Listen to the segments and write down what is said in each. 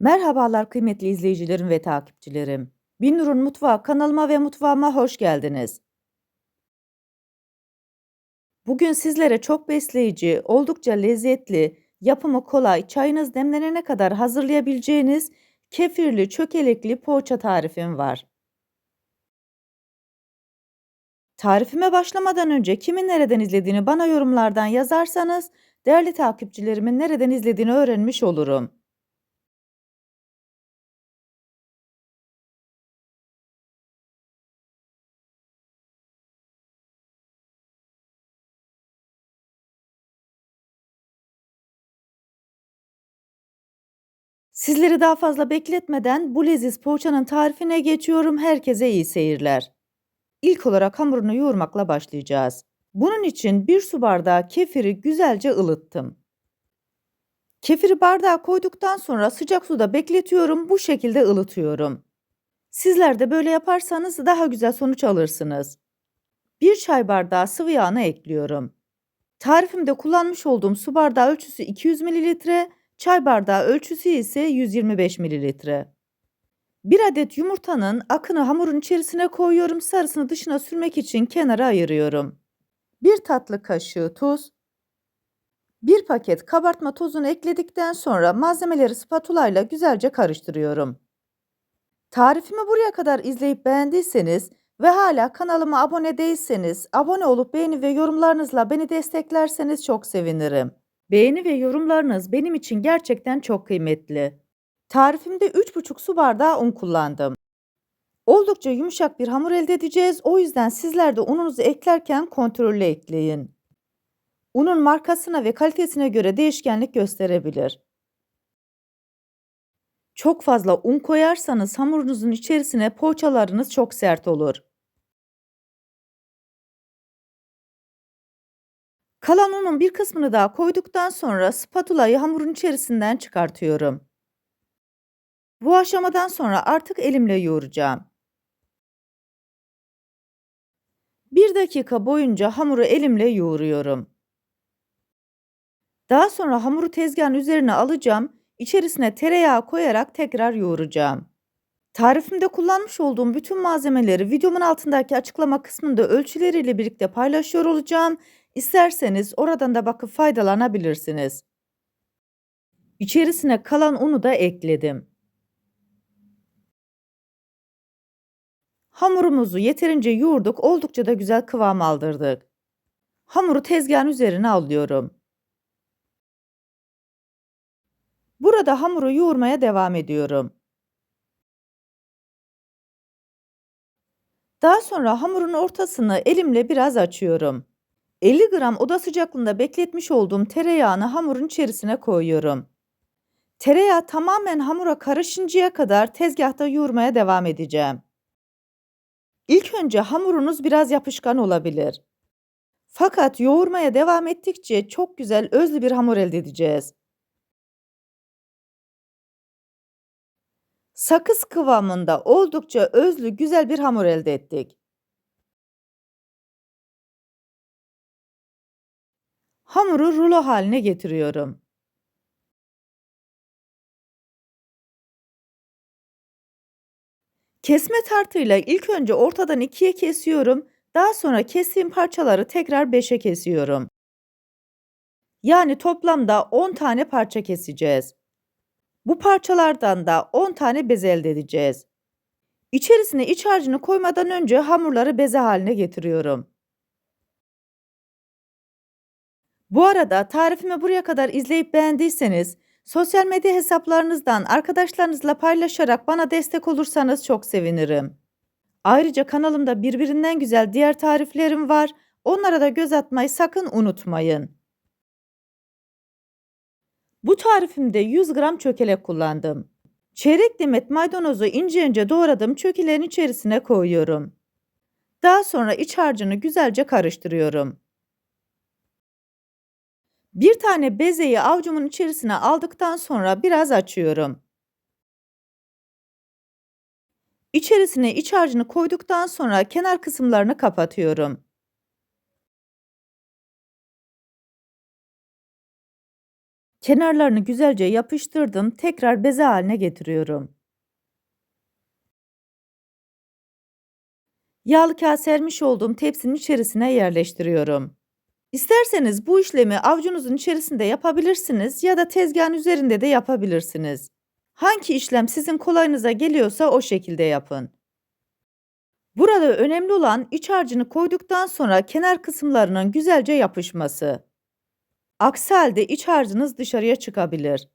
Merhabalar kıymetli izleyicilerim ve takipçilerim. Binur'un Mutfağı kanalıma ve mutfağıma hoş geldiniz. Bugün sizlere çok besleyici, oldukça lezzetli, yapımı kolay, çayınız demlenene kadar hazırlayabileceğiniz kefirli, çökelekli poğaça tarifim var. Tarifime başlamadan önce kimin nereden izlediğini bana yorumlardan yazarsanız değerli takipçilerimin nereden izlediğini öğrenmiş olurum. Sizleri daha fazla bekletmeden bu leziz poğaçanın tarifine geçiyorum. Herkese iyi seyirler. İlk olarak hamurunu yoğurmakla başlayacağız. Bunun için bir su bardağı kefiri güzelce ılıttım. Kefiri bardağa koyduktan sonra sıcak suda bekletiyorum. Bu şekilde ılıtıyorum. Sizler de böyle yaparsanız daha güzel sonuç alırsınız. Bir çay bardağı sıvı yağını ekliyorum. Tarifimde kullanmış olduğum su bardağı ölçüsü 200 mililitre, çay bardağı ölçüsü ise 125 mililitre. Bir adet yumurtanın akını hamurun içerisine koyuyorum. Sarısını dışına sürmek için kenara ayırıyorum. Bir tatlı kaşığı tuz, bir paket kabartma tozunu ekledikten sonra malzemeleri spatula ile güzelce karıştırıyorum. Tarifimi buraya kadar izleyip beğendiyseniz ve hala kanalıma abone değilseniz abone olup beğeni ve yorumlarınızla beni desteklerseniz çok sevinirim. Beğeni ve yorumlarınız benim için gerçekten çok kıymetli. Tarifimde 3,5 su bardağı un kullandım. Oldukça yumuşak bir hamur elde edeceğiz. O yüzden sizler de ununuzu eklerken kontrollü ekleyin. Unun markasına ve kalitesine göre değişkenlik gösterebilir. Çok fazla un koyarsanız hamurunuzun içerisine poğaçalarınız çok sert olur. Kalan unun bir kısmını daha koyduktan sonra spatulayı hamurun içerisinden çıkartıyorum. Bu aşamadan sonra artık elimle yoğuracağım. Bir dakika boyunca hamuru elimle yoğuruyorum. Daha sonra hamuru tezgahın üzerine alacağım. İçerisine tereyağı koyarak tekrar yoğuracağım. Tarifimde kullanmış olduğum bütün malzemeleri videomun altındaki açıklama kısmında ölçüleriyle birlikte paylaşıyor olacağım. İsterseniz oradan da bakıp faydalanabilirsiniz. İçerisine kalan unu da ekledim. Hamurumuzu yeterince yoğurduk, oldukça da güzel kıvam aldırdık. Hamuru tezgahın üzerine alıyorum. Burada hamuru yoğurmaya devam ediyorum. Daha sonra hamurun ortasını elimle biraz açıyorum. 50 gram oda sıcaklığında bekletmiş olduğum tereyağını hamurun içerisine koyuyorum. Tereyağı tamamen hamura karışıncaya kadar tezgahta yoğurmaya devam edeceğim. İlk önce hamurunuz biraz yapışkan olabilir. Fakat yoğurmaya devam ettikçe çok güzel özlü bir hamur elde edeceğiz. Sakız kıvamında oldukça özlü güzel bir hamur elde ettik. Hamuru rulo haline getiriyorum. Kesme tartıyla ilk önce ortadan ikiye kesiyorum. Daha sonra kestiğim parçaları tekrar beşe kesiyorum. Yani toplamda 10 tane parça keseceğiz. Bu parçalardan da 10 tane bez elde edeceğiz. İçerisine iç harcını koymadan önce hamurları beze haline getiriyorum. Bu arada tarifimi buraya kadar izleyip beğendiyseniz sosyal medya hesaplarınızdan arkadaşlarınızla paylaşarak bana destek olursanız çok sevinirim. Ayrıca kanalımda birbirinden güzel diğer tariflerim var. Onlara da göz atmayı sakın unutmayın. Bu tarifimde 100 gram çökelek kullandım. Çeyrek demet maydanozu ince ince doğradım çökeleğin içerisine koyuyorum. Daha sonra iç harcını güzelce karıştırıyorum. Bir tane bezeyi avucumun içerisine aldıktan sonra biraz açıyorum. İçerisine iç harcını koyduktan sonra kenar kısımlarını kapatıyorum. Kenarlarını güzelce yapıştırdım. Tekrar beze haline getiriyorum. Yağlı kağıt sermiş olduğum tepsinin içerisine yerleştiriyorum. İsterseniz bu işlemi avucunuzun içerisinde yapabilirsiniz ya da tezgahın üzerinde de yapabilirsiniz. Hangi işlem sizin kolayınıza geliyorsa o şekilde yapın. Burada önemli olan iç harcını koyduktan sonra kenar kısımlarının güzelce yapışması. Aksi halde iç harcınız dışarıya çıkabilir.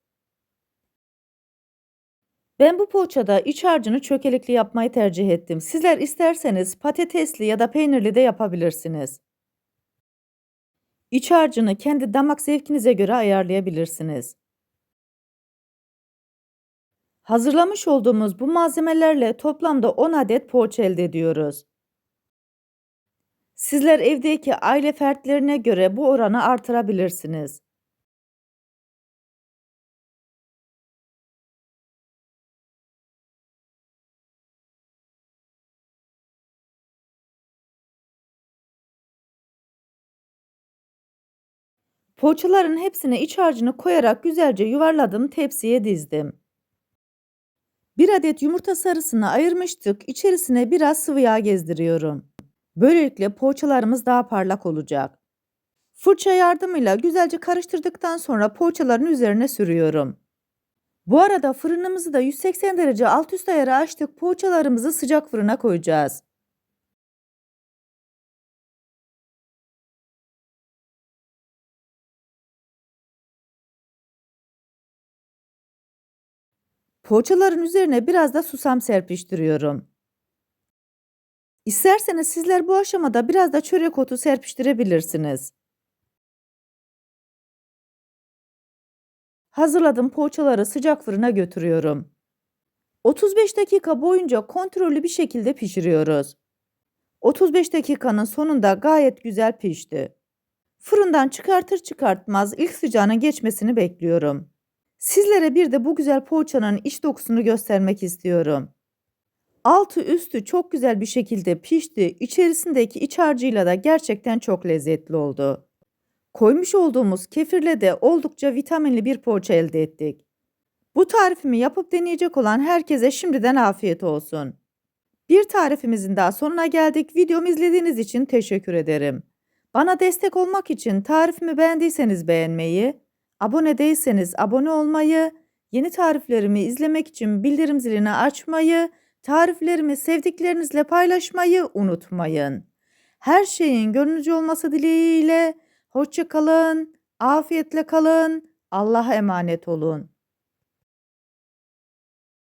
Ben bu poğaçada iç harcını çökelikli yapmayı tercih ettim. Sizler isterseniz patatesli ya da peynirli de yapabilirsiniz. İç harcını kendi damak zevkinize göre ayarlayabilirsiniz. Hazırlamış olduğumuz bu malzemelerle toplamda 10 adet poğaça elde ediyoruz. Sizler evdeki aile fertlerine göre bu oranı artırabilirsiniz. Poğaçaların hepsine iç harcını koyarak güzelce yuvarladım, tepsiye dizdim. Bir adet yumurta sarısını ayırmıştık, içerisine biraz sıvı yağ gezdiriyorum. Böylelikle poğaçalarımız daha parlak olacak. Fırça yardımıyla güzelce karıştırdıktan sonra poğaçaların üzerine sürüyorum. Bu arada fırınımızı da 180 derece alt üst ayarı açtık. Poğaçalarımızı sıcak fırına koyacağız. Poğaçaların üzerine biraz da susam serpiştiriyorum. İsterseniz sizler bu aşamada biraz da çörek otu serpiştirebilirsiniz. Hazırladığım poğaçaları sıcak fırına götürüyorum. 35 dakika boyunca kontrollü bir şekilde pişiriyoruz. 35 dakikanın sonunda gayet güzel pişti. Fırından çıkartır çıkartmaz ilk sıcağının geçmesini bekliyorum. Sizlere bir de bu güzel poğaçanın iç dokusunu göstermek istiyorum. Altı üstü çok güzel bir şekilde pişti. İçerisindeki iç harcıyla da gerçekten çok lezzetli oldu. Koymuş olduğumuz kefirle de oldukça vitaminli bir poğaça elde ettik. Bu tarifimi yapıp deneyecek olan herkese şimdiden afiyet olsun. Bir tarifimizin daha sonuna geldik. Videomu izlediğiniz için teşekkür ederim. Bana destek olmak için tarifimi beğendiyseniz beğenmeyi, abone değilseniz abone olmayı, yeni tariflerimi izlemek için bildirim zilini açmayı, tariflerimi sevdiklerinizle paylaşmayı unutmayın. Her şeyin gönlünüzce olması dileğiyle hoşça kalın, afiyetle kalın, Allah'a emanet olun.